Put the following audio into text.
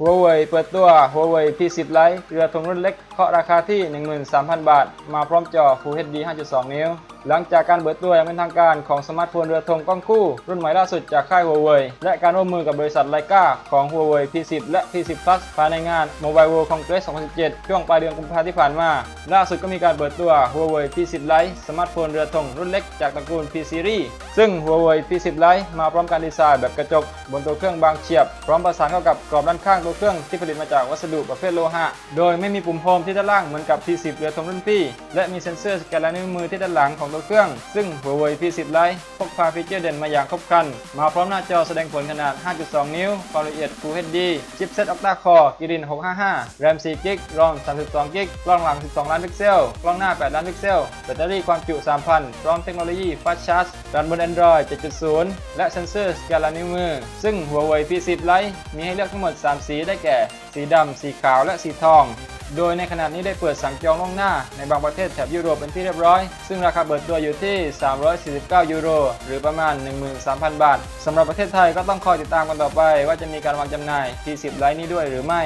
Huawei เปิดตัว Huawei P10 Lite เรือธงรุ่นเล็กเคาะราคาที่ 13,000 บาท มาพร้อมจอ Full HD 5.2 นิ้วหลังจากการเปิดตัวอย่างเป็นทางการของสมาร์ทโฟนเรือธงกล้องคู่ รุ่นใหม่ล่าสุดจากค่าย Huawei และการร่วมมือกับบริษัทไลกาของ Huawei P10 และ P10 Plus ภายในงาน Mobile World Congress 2017 ช่วงปลายเดือนกุมภาพันธ์ที่ผ่านมา ล่าสุดก็มีการเปิดตัว Huawei P10 Lite สมาร์ทโฟนเรือธงรุ่นเล็กจากตระกูล P Series ซึ่ง Huawei P10 Lite มาพร้อมการดีไซน์แบบกระจก บนตัวเครื่องบางเฉียบ พร้อมประสานเข้ากับกรอบด้านข้างตัวเครื่องที่ผลิตมาจากวัสดุประเภทโลหะ โดยไม่มีปุ่มโฮมที่ด้านล่างเหมือนกับ P10 เรือธงรุ่นพี่ และมีเซ็นเซอร์สแกนลายนิ้วมือที่ด้านหลังของตัวเครื่อง ซึ่ง Huawei P10 Lite พกพาฟีเจอร์เด่นมาอย่างครบครัน มาพร้อมหน้าจอแสดงผลขนาด 5.2 นิ้ว ความละเอียด Full HD ชิปเซ็ต Octa Core Kirin 655 RAM 4 GB ROM 32 GB กล้องหลัง 12 ล้านพิกเซล กล้องหน้า 8 ล้านพิกเซล แบตเตอรี่ความจุ 3,000 พร้อมเทคโนโลยี Fast Charge รันบน Android 7.0 และเซ็นเซอร์สแกนลายนิ้วมือ ซึ่ง Huawei P10 Lite มีให้เลือกทั้งหมด 3 สีได้แก่ สีดำ สีขาว และสีทอง โดยในขณะนี้ได้เปิดสั่งจองล่วงหน้าในบางประเทศแถบยุโรปเป็นที่เรียบร้อย ซึ่งราคาเปิดตัวอยู่ที่ 349 ยูโร หรือประมาณ 13,000 บาทสำหรับประเทศไทยก็ต้องคอยติดตามกันต่อไป ว่าจะมีการวางจำหน่าย P10 ไลน์นี้ด้วยหรือไม่